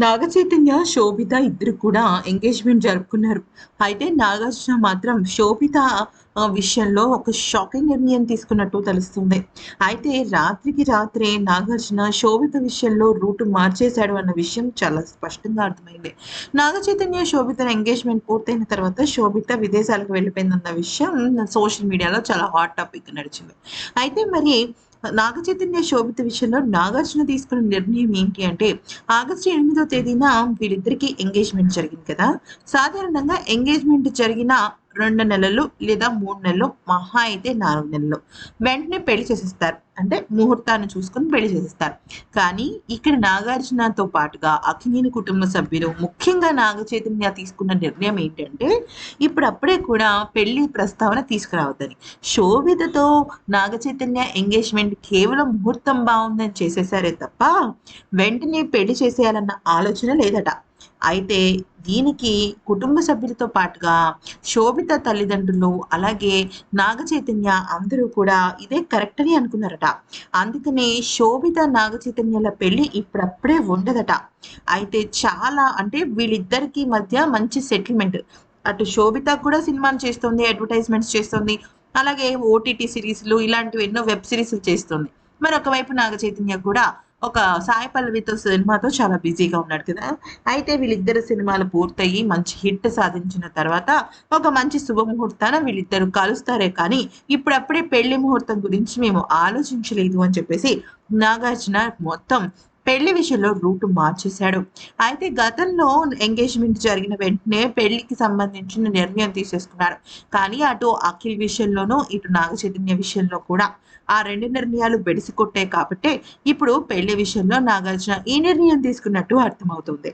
నాగచైతన్య శోభిత ఇద్దరు కూడా ఎంగేజ్మెంట్ జరుపుకున్నారు. అయితే నాగార్జున మాత్రం శోభిత విషయంలో ఒక షాకింగ్ నిర్ణయం తీసుకున్నట్టు తెలుస్తుంది. అయితే రాత్రికి రాత్రే నాగార్జున శోభిత విషయంలో రూటు మార్చేశాడు అన్న విషయం చాలా స్పష్టంగా అర్థమైంది. నాగచైతన్య శోభిత ఎంగేజ్మెంట్ పూర్తయిన తర్వాత శోభిత విదేశాలకు వెళ్ళిపోయిందన్న విషయం సోషల్ మీడియాలో చాలా హాట్ టాపిక్ నడిచింది. అయితే మరి నాగ చైతన్య శోభిత విషయంలో నాగార్జున తీసుకున్న నిర్ణయం ఏంటి అంటే ఆగస్టు ఎనిమిదో తేదీన వీళ్ళిద్దరికి ఎంగేజ్మెంట్ జరిగింది కదా. సాధారణంగా ఎంగేజ్మెంట్ జరిగిన రెండు నెలలు లేదా మూడు నెలలు మహా అయితే నాలుగు నెలలు. వెంటనే పెళ్ళి చేసేస్తారు. అంటే ముహూర్తాన్ని చూసుకొని పెళ్ళి చేసేస్తారు. కానీ ఇక్కడ నాగార్జునతో పాటుగా అఖినేని కుటుంబ సభ్యులు ముఖ్యంగా నాగ చైతన్య తీసుకున్న నిర్ణయం ఏంటంటే ఇప్పుడప్పుడే కూడా పెళ్ళి ప్రస్తావన తీసుకురావద్దని. శోభితతో నాగ చైతన్య ఎంగేజ్మెంట్ కేవలం ముహూర్తం బాగుందని చేసేసారే తప్ప వెంటనే పెళ్ళి చేసేయాలన్న ఆలోచన లేదట. అయితే దీనికి కుటుంబ సభ్యులతో పాటుగా శోభిత తల్లిదండ్రులు అలాగే నాగ చైతన్య అందరూ కూడా ఇదే కరెక్ట్ అని అనుకున్నారట. అందుకనే శోభిత నాగ చైతన్యాల పెళ్ళి ఇప్పుడప్పుడే ఉండదట. అయితే చాలా అంటే వీళ్ళిద్దరికి మధ్య మంచి సెటిల్మెంట్ అటు శోభిత కూడా సినిమాలు చేస్తుంది అడ్వర్టైజ్మెంట్స్ చేస్తుంది అలాగే ఓటీటీ సిరీస్లు ఇలాంటివి ఎన్నో వెబ్ సిరీస్లు చేస్తుంది. మరి ఒకవైపు నాగ చైతన్య కూడా ఒక సాయి పల్లవితో సినిమాతో చాలా బిజీగా ఉన్నాడు కదా. అయితే వీళ్ళిద్దరు సినిమాలు పూర్తయి మంచి హిట్ సాధించిన తర్వాత ఒక మంచి శుభముహూర్తాన వీళ్ళిద్దరు కలుస్తారే కానీ ఇప్పుడప్పుడే పెళ్ళి ముహూర్తం గురించి మేము ఆలోచించలేదు అని చెప్పేసి నాగార్జున మొత్తం పెళ్ళి విషయంలో రూట్ మార్చేశాడు. అయితే గతంలో ఎంగేజ్మెంట్ జరిగిన వెంటనే పెళ్ళికి సంబంధించిన నిర్ణయం తీసేసుకున్నారు కానీ అటు అఖిల్ విషయంలోనూ ఇటు నాగ చైతన్య విషయంలో కూడా. ఆ రెండు నిర్ణయాలు బెడిసి కొట్టాయి కాబట్టి ఇప్పుడు పెళ్ళి విషయంలో నాగార్జున ఈ నిర్ణయం తీసుకున్నట్టు అర్థమవుతుంది.